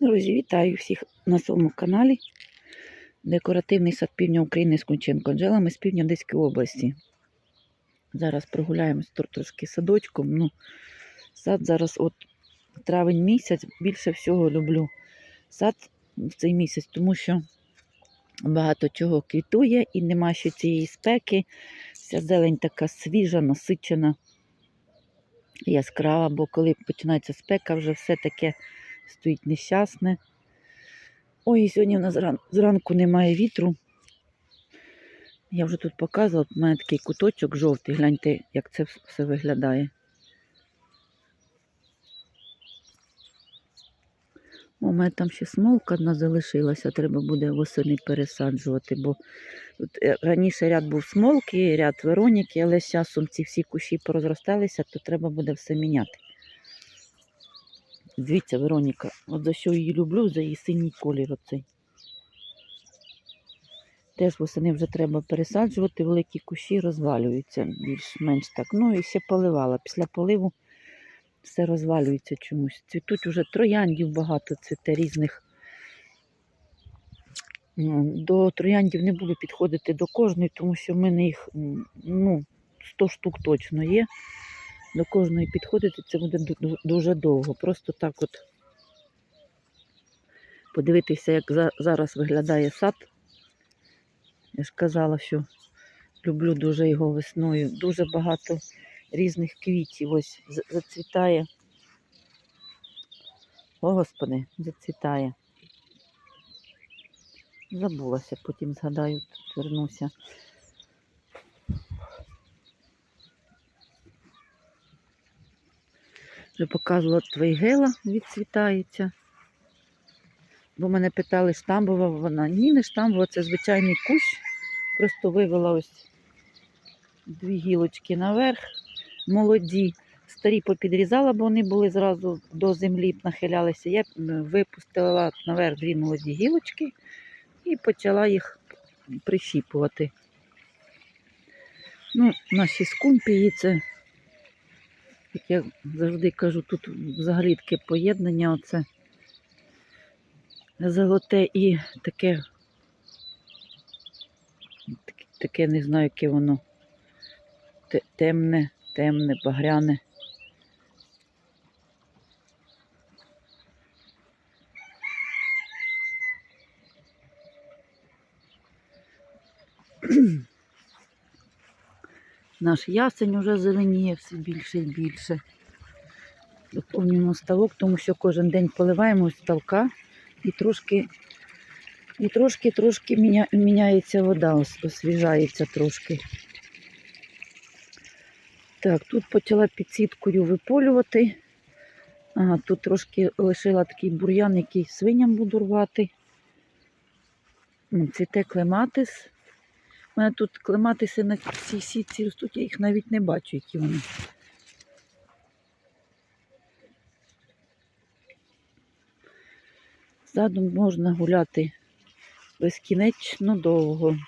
Друзі, вітаю всіх на своєму каналі. Декоративний сад півдня України з Кунченко Анжелами з півдня Одеської області. Зараз прогуляємось тр- трошки садочком. Ну, сад зараз от травень місяць більше всього люблю сад в цей місяць, тому що багато чого квітує і нема ще цієї спеки. Вся зелень така свіжа, насичена, яскрава, бо коли починається спека, вже все таке стоїть нещасне. Ой, сьогодні в нас зран- зранку немає вітру. Я вже тут показувала, у мене такий куточок жовтий. Гляньте, як це все виглядає. У мене там ще смолка одна залишилася, треба буде восени пересаджувати, бо тут е, раніше ряд був смолки, ряд Вероніки, але з часом ці всі кущі порозросталися, то треба буде все міняти. Дивіться, Вероніка, от за що її люблю, за її синій колір оцей. Теж восени вже треба пересаджувати, великі кущі розвалюються більш-менш так. Ну і ще поливала. Після поливу все розвалюється чомусь. Цвітуть уже трояндів багато цвіте різних. До трояндів не буду підходити до кожної, тому що в мене їх ну, 100 штук точно є. До кожної підходити це буде ду- ду- дуже довго. Просто так от подивитися, як зараз виглядає сад. Я ж казала, що люблю дуже його весною. Дуже багато різних квітів. Ось зацвітає. О, Господи, зацвітає. Забулася, потім згадаю, тут вернуся. Вже показувала твейгела, відцвітається. Бо мене питали, штамбова вона. Ні, не штамбова, це звичайний кущ. Просто вивела ось дві гілочки наверх, молоді. Старі попідрізала, бо вони були зразу до землі нахилялися. Я випустила наверх дві молоді гілочки і почала їх прищіпувати. Ну, наші скумпії це, як я завжди кажу, тут взагалі таке поєднання оце золоте і таке, таке, не знаю, яке воно темне, темне, багряне. Наш ясень уже зеленіє все більше і більше. Доповнюємо ставок, тому що кожен день поливаємо ставка і трошки, і трошки, трошки міня, міняється вода, освіжається трошки. Так, тут почала підсіткою виполювати. Ага, тут трошки лишила такий бур'ян, який свиням буду рвати. Цвіте клематис. У мене тут клематиси на цій сітці ростуть, я їх навіть не бачу, які вони. Задом можна гуляти безкінечно довго.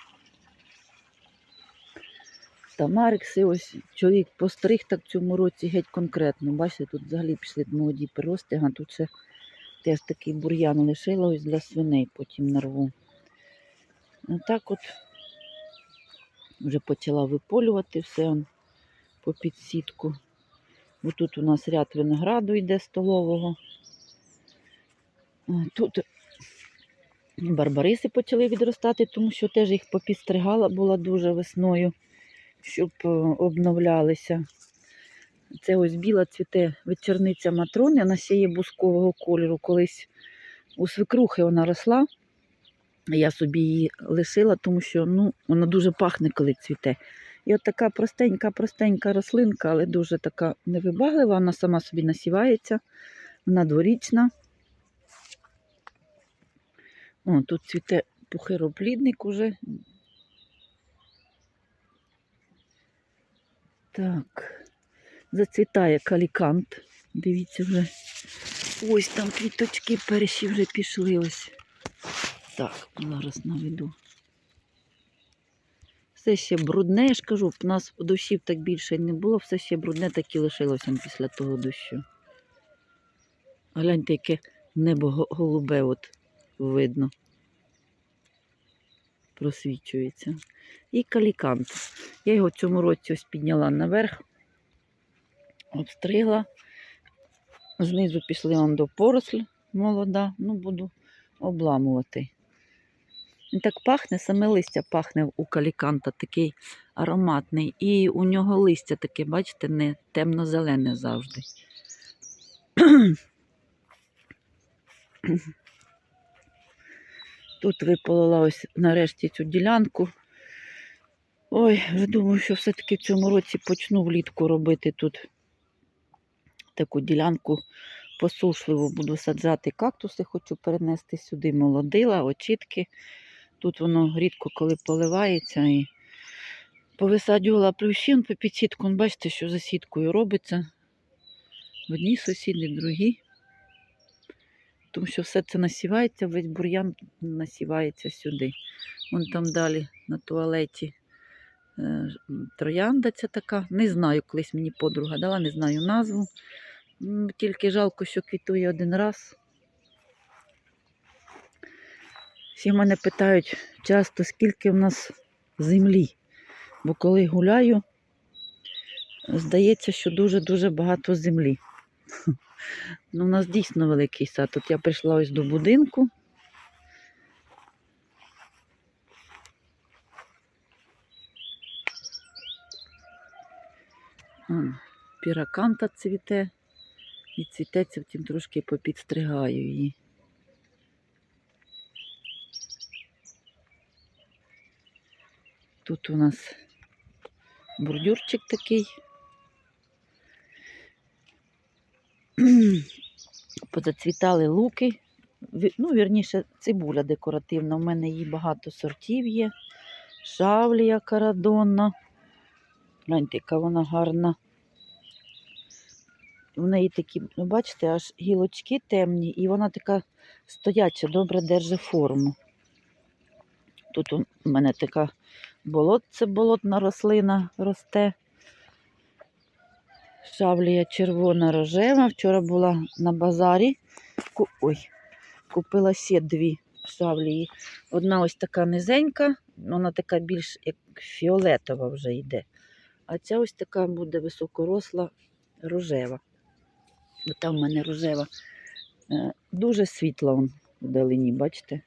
Тамарикси, ось чоловік постриг так в цьому році геть конкретно. Бачите, тут взагалі пішли молоді прирости, а тут ще теж такий бур'ян лишила ось для свиней, потім нарву. А так от вже почала виполювати все по підсітку. Бо тут у нас ряд винограду йде столового. Тут барбариси почали відростати, тому що теж їх попістригала була дуже весною, щоб е, обновлялися. Це ось біла цвіте вечорниця матрони, вона ще є бускового кольору. Колись у свекрухи вона росла. Я собі її лишила, тому що ну, вона дуже пахне, коли цвіте. І от така простенька, простенька рослинка, але дуже така невибаглива, вона сама собі насівається, вона дворічна. О, тут цвіте пухироплідник уже. Так, зацвітає калікант. Дивіться вже. Ось там квіточки перші вже пішли ось. Так, зараз наведу. Все ще брудне, я ж кажу, у нас дощів так більше не було, все ще брудне так і лишилося після того дощу. Гляньте, яке небо голубе от видно. Просвічується. І калікант. Я його в цьому році ось підняла наверх, обстригла. Знизу пішли он до поросль молода, ну буду обламувати. Так пахне, саме листя пахне у каліканта, такий ароматний. І у нього листя таке, бачите, не темно-зелене завжди. Тут виполола ось нарешті цю ділянку. Ой, вже думаю, що все-таки в цьому році почну влітку робити тут таку ділянку посушливу. Буду саджати кактуси, хочу перенести сюди молодила, очітки. Тут воно рідко коли поливається і повисаджувала плющин по підсітку. Бачите, що за сіткою робиться. Одні сусіди, другі. Тому що все це насівається, весь бур'ян насівається сюди. Вон там далі на туалеті е, троянда ця така. Не знаю, колись мені подруга дала, не знаю назву. Тільки жалко, що квітує один раз. Всі мене питають часто, скільки в нас землі. Бо коли гуляю, здається, що дуже-дуже багато землі. Ну, у нас дійсно великий сад. Тут я прийшла ось до будинку. Піраканта цвіте. І цвітеться, втім трошки попідстригаю її. Тут у нас бордюрчик такий. Позацвітали луки. Ну, вірніше, цибуля декоративна. У мене її багато сортів є. Шавлія карадонна. Гляньте, яка вона гарна. В неї такі, ну, бачите, аж гілочки темні, і вона така стояча, добре держить форму. Тут у мене така болотце, болотна рослина росте. Шавлія червона рожева. Вчора була на базарі. Ой, купила ще дві шавлії. Одна ось така низенька, вона така більш як фіолетова вже йде. А ця ось така буде високоросла рожева. Там в мене рожева. Е, Дуже світла вон вдалині, бачите?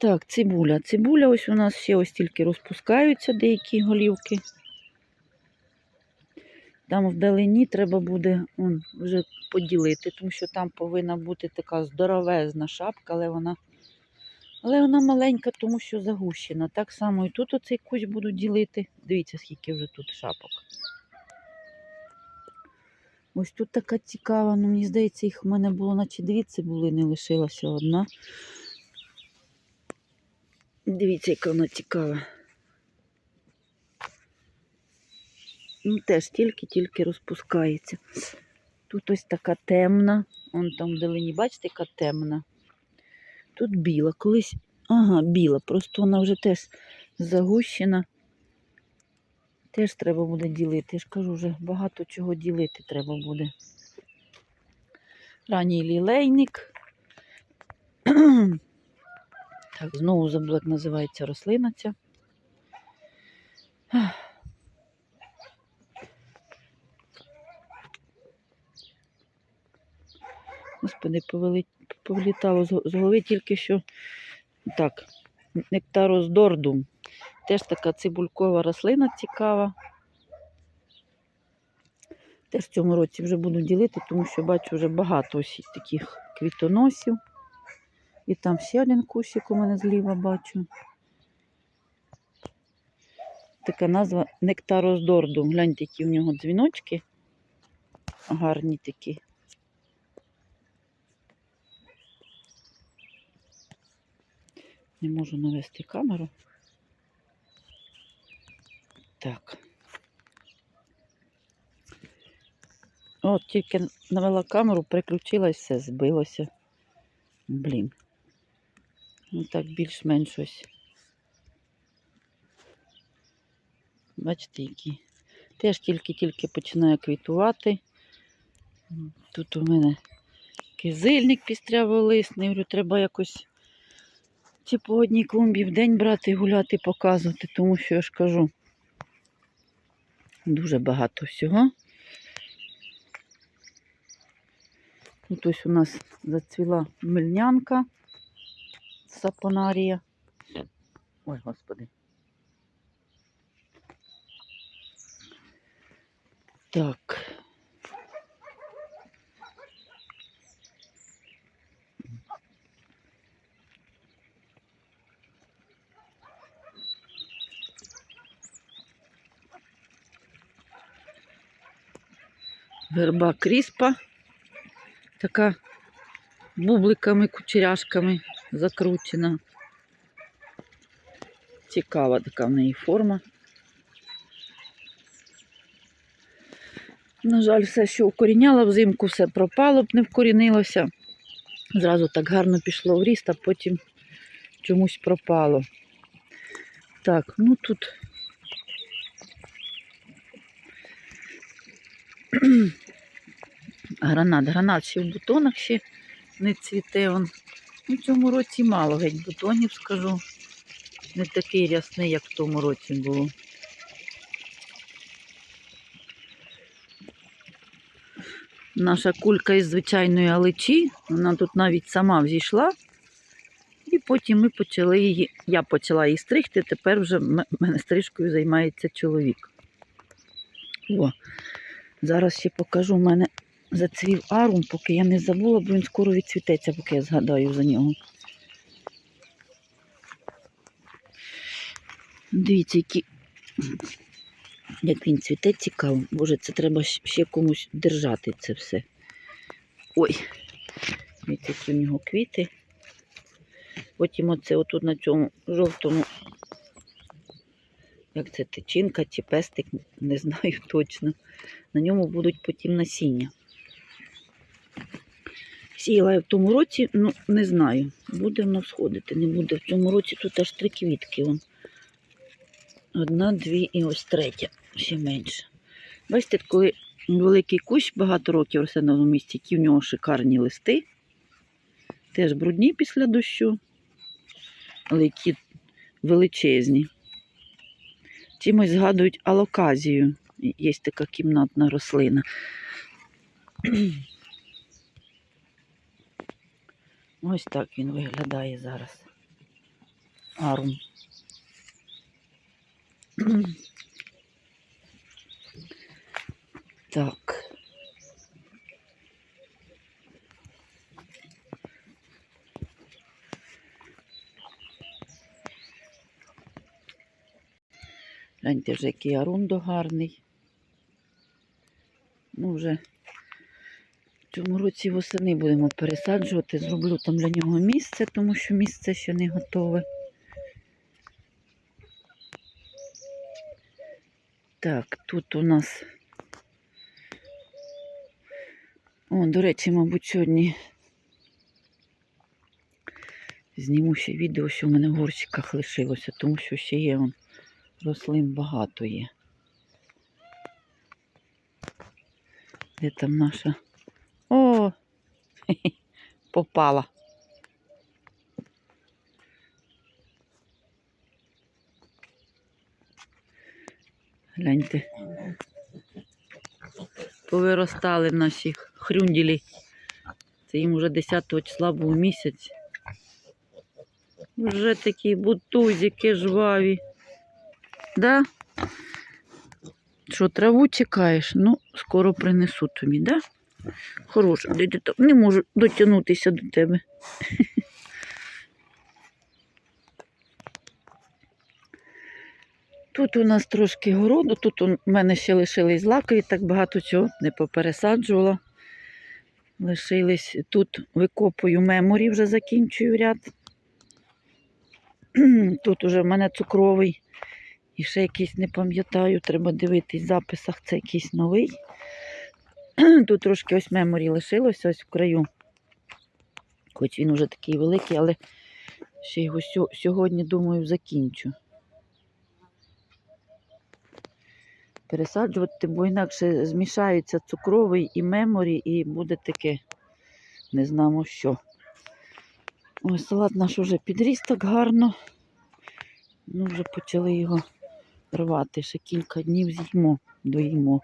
Так, цибуля. Цибуля ось у нас ще ось тільки розпускаються деякі голівки. Там вдалині треба буде он, вже поділити, тому що там повинна бути така здоровезна шапка, але вона, але вона маленька, тому що загущена. Так само і тут оцей кущ буду ділити. Дивіться, скільки вже тут шапок. Ось тут така цікава, ну мені здається, їх в мене було, наче дві цибулини, лишилася одна. Дивіться, яка вона цікава. Ну, теж тільки-тільки розпускається. Тут ось така темна. Вон там вдалині, бачите, яка темна. Тут біла. Колись. Ага, біла. Просто вона вже теж загущена. Теж треба буде ділити. Я ж кажу, вже багато чого ділити треба буде. Ранній лілейник. Так, знову забула, як називається рослина ця. Господи, повели... повлітало з голови тільки що так, нектароздордум. Теж така цибулькова рослина цікава. Теж в цьому році вже буду ділити, тому що бачу вже багато ось таких квітоносів. І там ще один кущик у мене зліва бачу. Така назва нектароздордум. Гляньте, які в нього дзвіночки. Гарні такі. Не можу навести камеру. Так. От тільки навела камеру, переключила і все, збилося. Блін. Ну так більш-менш ось. Бачите, які. Теж тільки-тільки починає квітувати. Тут у мене кизильник пістряволисний. Говорю, треба якось ці по одній клумбі в день брати, гуляти, показувати, тому що я ж кажу, дуже багато всього. Тут ось у нас зацвіла мельнянка сапонарія. Ой, господи. Так. Верба кріспа. Така бубликами, кучеряшками закручена. Цікава така в неї форма. На жаль, все, що укоріняла взимку, все пропало б, не вкорінилося. Зразу так гарно пішло в ріст, а потім чомусь пропало. Так, ну тут. Гранат. Гранат ще в бутонах ще не цвіте. Он. Ну, в цьому році мало геть бутонів, скажу. Не такий рясний, як в тому році було. Наша кулька із звичайної аличі, вона тут навіть сама взійшла. І потім ми почали її, я почала її стригти, тепер вже в мене стрижкою займається чоловік. О, зараз ще покажу, у мене зацвів арум, поки я не забула, бо він скоро відцвітеться, поки я згадаю за нього. Дивіться, які... як він цвіте цікаво. Боже, це треба ще комусь держати це все. Ой, дивіться, які у нього квіти. Потім оце отут на цьому жовтому, як це тичинка чи пестик, не знаю точно. На ньому будуть потім насіння. Сіяла я в тому році, ну не знаю, буде воно всходити, не буде. В цьому році тут аж три квітки. Вон. Одна, дві і ось третя, ще менше. Бачите, коли великий кущ багато років росте на одному місці, які в нього шикарні листи. Теж брудні після дощу, але які величезні. Чимось згадують алоказію. Є така кімнатна рослина. Ось так він виглядає зараз. Арум. Так. Гляньте вже, який арундо гарний. Ну, вже цьому році восени будемо пересаджувати. Зроблю там для нього місце, тому що місце ще не готове. Так, тут у нас. О, до речі, мабуть, сьогодні зніму ще відео, що в мене в горщиках лишилося, тому що ще є вон, рослин багато є. Де там наша? Попала. Гляньте. Повиростали наші хрюнділі. Це їм вже 10 числа був місяць. Вже такі бутузики жваві. Да? Що, траву чекаєш? Ну, скоро принесу тобі, да? Хороша, там? Не можу дотягнутися до тебе. Тут у нас трошки городу, тут у мене ще лишились злакові, так багато чого не попересаджувала. Лишились тут викопую меморі, вже закінчую ряд. Тут уже в мене цукровий. І ще якийсь не пам'ятаю, треба дивитись в записах, це якийсь новий. Тут трошки ось меморі лишилося ось в краю. Хоч він уже такий великий, але ще його сьогодні, думаю, закінчу. пересаджувати, бо інакше змішаються цукровий і меморі, і буде таке, не знамо що. Ось салат наш вже підріс так гарно. Ну, вже почали його рвати. Ще кілька днів з'їмо, доїмо.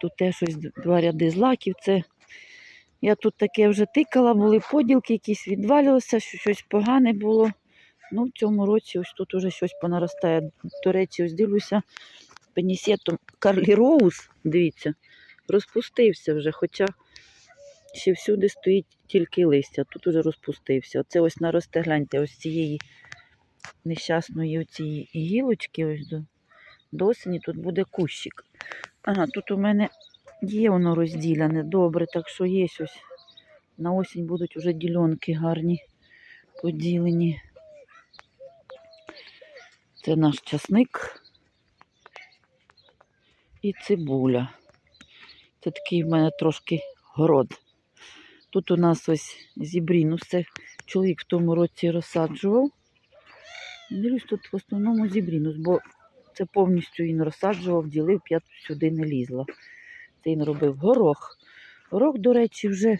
Тут теж щось два ряди злаків. Це я тут таке вже тикала, були поділки, якісь відвалювалися, що щось погане було. Ну, в цьому році ось тут уже щось понаростає. До речі, ось дивлюся, пенісетом Карлі Роуз, дивіться, розпустився вже, хоча ще всюди стоїть тільки листя, тут уже розпустився. Оце ось наросте, гляньте, ось цієї нещасної оцієї гілочки, ось до, до осені тут буде кущик. Ага, тут у мене є воно розділене, добре, так що є ось. На осінь будуть вже ділянки гарні, поділені. Це наш часник і цибуля. Це такий в мене трошки город. Тут у нас ось зібрінус. Це чоловік в тому році розсаджував. Дивлюсь, тут в основному зібрінус, бо це повністю він розсаджував, ділив, я тут сюди не лізла. Це він робив горох. Горох, до речі, вже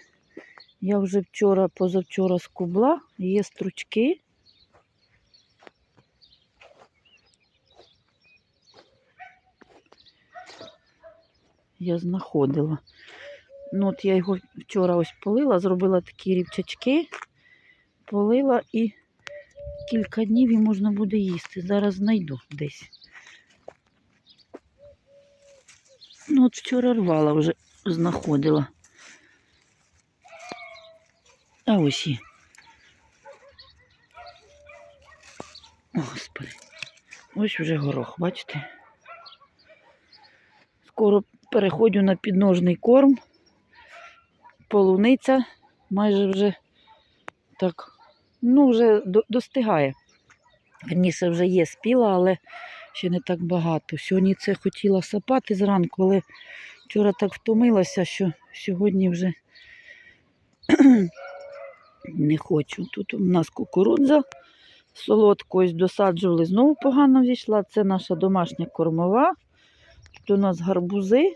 я вже вчора, позавчора скубла, є стручки. Я знаходила. Ну, от я його вчора ось полила, зробила такі рівчачки, полила і кілька днів і можна буде їсти. Зараз знайду десь. Ну, от вчора рвала вже, знаходила. А ось. О, Господи. Ось вже горох, бачите? Скоро переходжу на підножний корм. Полуниця майже вже так, ну, вже до- достигає. Верніше вже є спіла, але ще не так багато. Сьогодні це хотіла сапати зранку, але вчора так втомилася, що сьогодні вже не хочу. Тут у нас кукурудза солодку ось досаджували, знову погано зійшла. Це наша домашня кормова. Тут у нас гарбузи.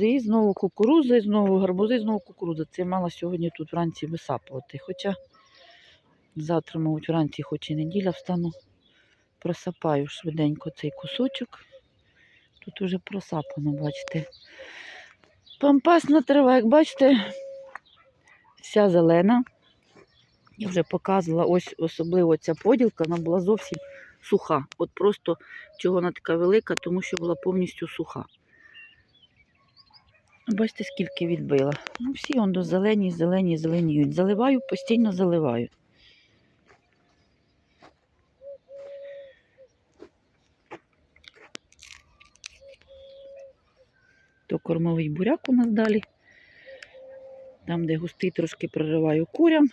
І знову кукурудза, і знову гарбузи, і знову кукурудза. Це мала сьогодні тут вранці висапувати. Хоча завтра, мабуть, вранці, хоч і неділя, встану, просапаю швиденько цей кусочок. Тут уже просапано, бачите. Пампасна трава, як бачите, вся зелена. Я вже показувала, ось особливо ця поділка, вона була зовсім суха. От просто чого вона така велика, тому що була повністю суха. Бачите, скільки відбила. Ну, всі он до зелені, зелені, зеленіють. Заливаю, постійно заливаю. То кормовий буряк у нас далі. Там, де густий, трошки прориваю курям.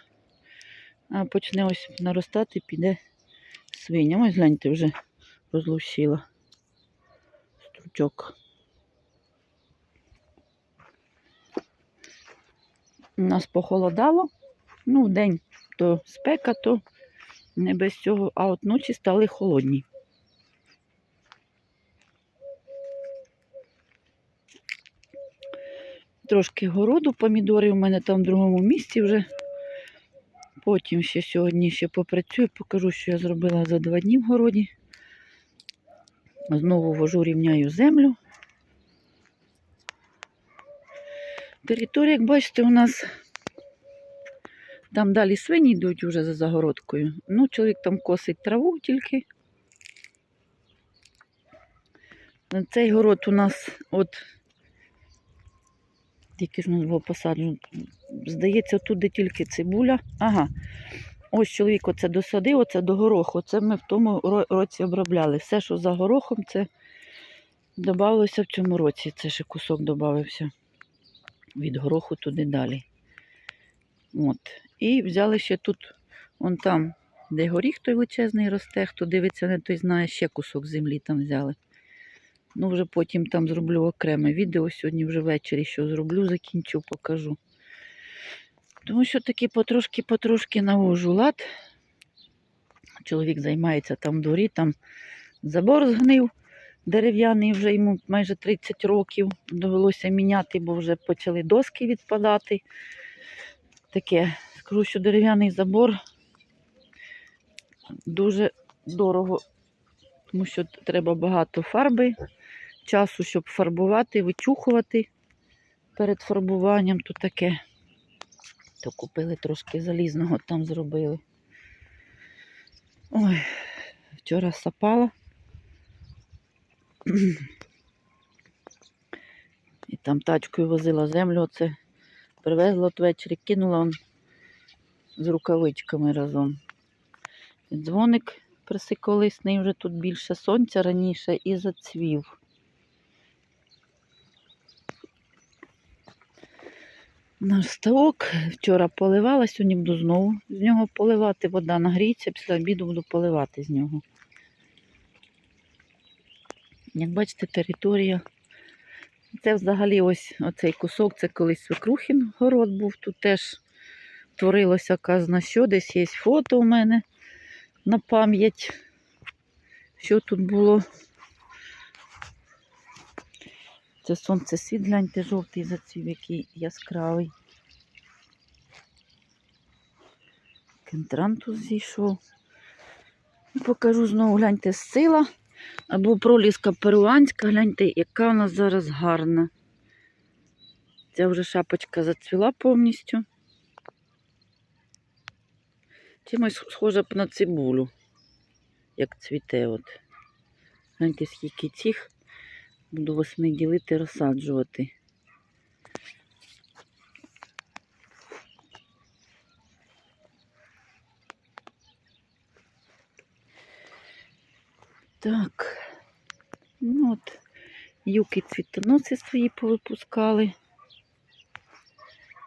А почне ось наростати, піде свиням. Ось гляньте, вже розлущила стручок. У нас похолодало. Ну, день то спека, то не без цього, а от ночі стали холодні. Трошки городу, помідори у мене там в другому місці вже. Потім ще сьогодні ще попрацюю, покажу, що я зробила за два дні в городі. Знову вожу, рівняю землю. Територія, як бачите, у нас там далі свині йдуть вже за загородкою. Ну, чоловік там косить траву тільки. Цей город у нас от тільки ж у нас було посаджено. Здається, тут де тільки цибуля. Ага. Ось чоловік оце досадив, оце до гороху. Це ми в тому році обробляли. Все, що за горохом, це додалося в цьому році. Це ще кусок додався від гороху туди далі. От. І взяли ще тут, вон там, де горіх той величезний росте, хто дивиться, не той знає, ще кусок землі там взяли. Ну, вже потім там зроблю окреме відео. Сьогодні вже ввечері що зроблю, закінчу, покажу. Тому що таки потрошки-потрошки навожу лад. Чоловік займається там в дворі, там забор згнив. Дерев'яний вже йому майже 30 років. Довелося міняти, бо вже почали доски відпадати. Таке, скажу, що дерев'яний забор дуже дорого, тому що треба багато фарби, часу, щоб фарбувати, вичухувати перед фарбуванням. То таке. То купили трошки залізного, там зробили. Ой, вчора сапала. І там тачкою возила землю, оце привезла от ввечері, кинула он з рукавичками разом. Дзвоник присиколисний, вже тут більше сонця раніше і зацвів. Наш ставок вчора поливала, сьогодні буду знову з нього поливати. Вода нагріється, після обіду буду поливати з нього. Як бачите, територія. Це взагалі ось оцей кусок, це колись свекрухін город був. Тут теж творилося казна що, десь є фото у мене на пам'ять. Що тут було? Це сонце світ, гляньте, жовтий зацвів, який яскравий. Кентрантус зійшов. Покажу знову, гляньте, сила. Або проліска перуанська, гляньте, яка вона зараз гарна. Ця вже шапочка зацвіла повністю. Чимось схожа б на цибулю, як цвіте. От. Гляньте, скільки цих буду восени ділити, розсаджувати. Так. Ну от, юки цвітоноси свої повипускали.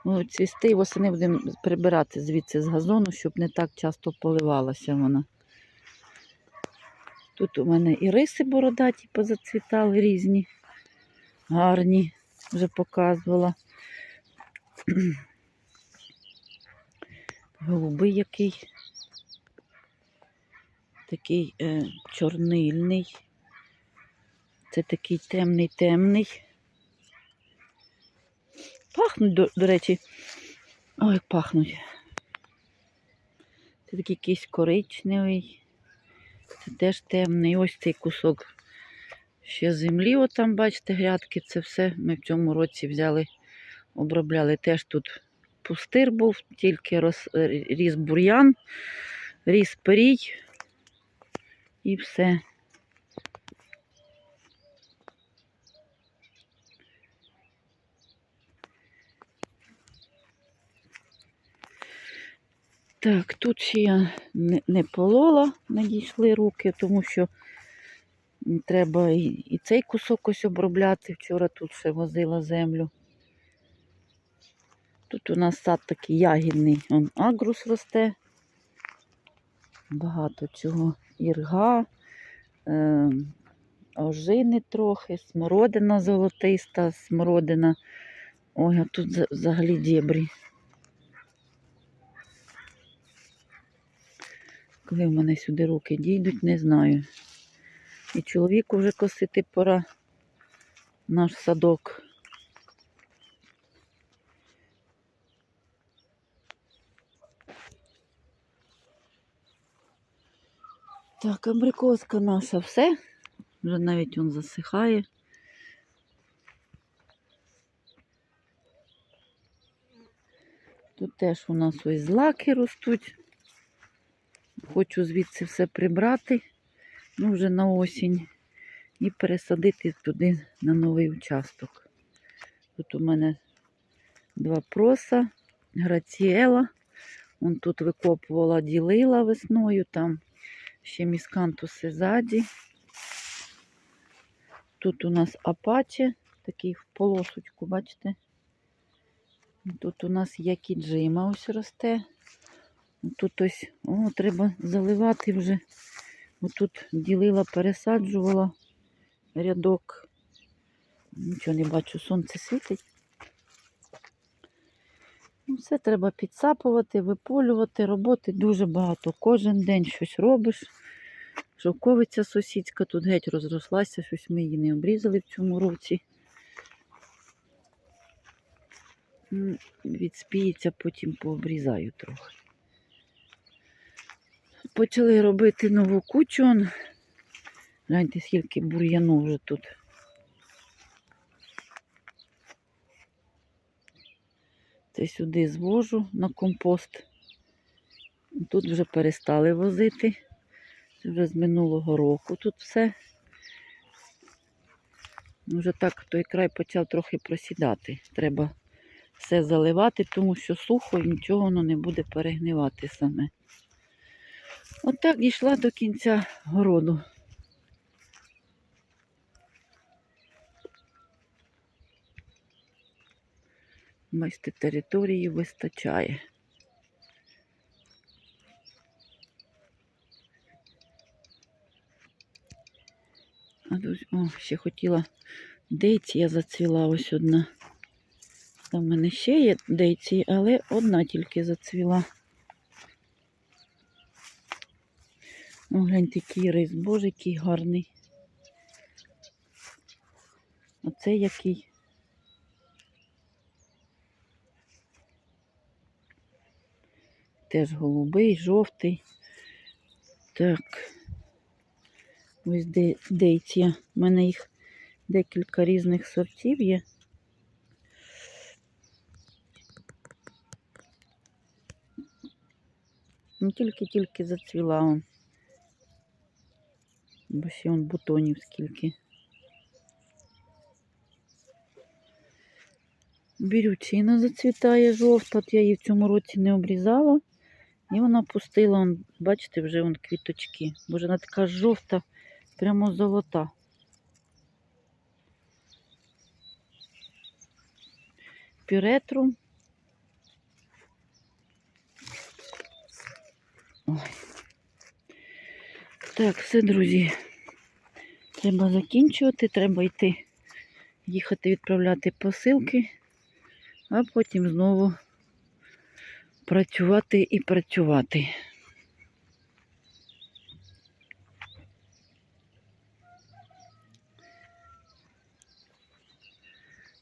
Ну, цвісти восени будемо прибирати звідси з газону, щоб не так часто поливалася вона. Тут у мене і риси бородаті позацвітали різні, гарні, вже показувала. Голубий який. Такий е, чорнильний. Це такий темний, темний. Пахнуть, до, до речі. Ой, пахнуть. Це такий якийсь коричневий. Теж темний. Ось цей кусок ще землі. От там, бачите, грядки. Це все ми в цьому році взяли, обробляли. Теж тут пустир був, тільки роз, ріс бур'ян, ріс перій і все. Так, тут ще я не, полола, надійшли руки, тому що треба і, і цей кусок ось обробляти. Вчора тут ще возила землю. Тут у нас сад такий ягідний, он агрус росте. Багато чого. Ірга, е, ожини трохи, смородина золотиста, смородина. Ой, а тут взагалі дєбрі. Коли в мене сюди руки дійдуть, не знаю. І чоловіку вже косити пора наш садок. Так, абрикоска наша все. Вже навіть він засихає. Тут теж у нас ось злаки ростуть. Хочу звідси все прибрати, ну вже на осінь, і пересадити туди на новий участок. Тут у мене два проса, граціела. Вон тут викопувала, ділила весною, там ще міскантуси ззаді. Тут у нас апаче, такий в полосочку, бачите? Тут у нас якіджима ось росте. Тут ось, о, треба заливати вже. Отут ділила, пересаджувала рядок. Нічого не бачу, сонце світить. Ну, Все треба підсапувати, виполювати, роботи дуже багато. Кожен день щось робиш, Шовковиця сусідська тут геть розрослася, щось ми її не обрізали в цьому році. Відспіється, потім пообрізаю трохи. Почали робити нову кучу. Гляньте, скільки бур'яну вже тут. Це сюди звожу на компост. Тут вже перестали возити. Це вже з минулого року тут все. Вже так той край почав трохи просідати. Треба все заливати, тому що сухо і нічого воно не буде перегнивати саме. Отак дійшла до кінця городу. Бачите, території вистачає. А тут, о, ще хотіла дейція зацвіла ось одна. Там в мене ще є дейції, але одна тільки зацвіла. О, гляньте, який рис, боже, який гарний. Оце який. Теж голубий, жовтий. Так. Ось де, дейція. У мене їх декілька різних сортів є. Ну, тільки-тільки зацвіла он. Бо ще он бутонів скільки. Бірючина зацвітає жовта. От я її в цьому році не обрізала. І вона пустила, он, бачите, вже вон квіточки. Боже, вона така жовта, прямо золота. Пюретру. Ой. Так, все, друзі. Треба закінчувати, треба йти, їхати відправляти посилки, а потім знову працювати і працювати.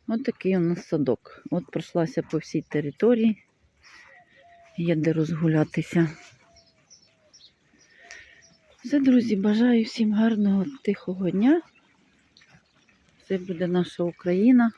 Ось такий у нас садок. От пройшлася по всій території. Є де розгулятися. Все, друзі, бажаю всім гарного тихого дня. Це буде наша Україна.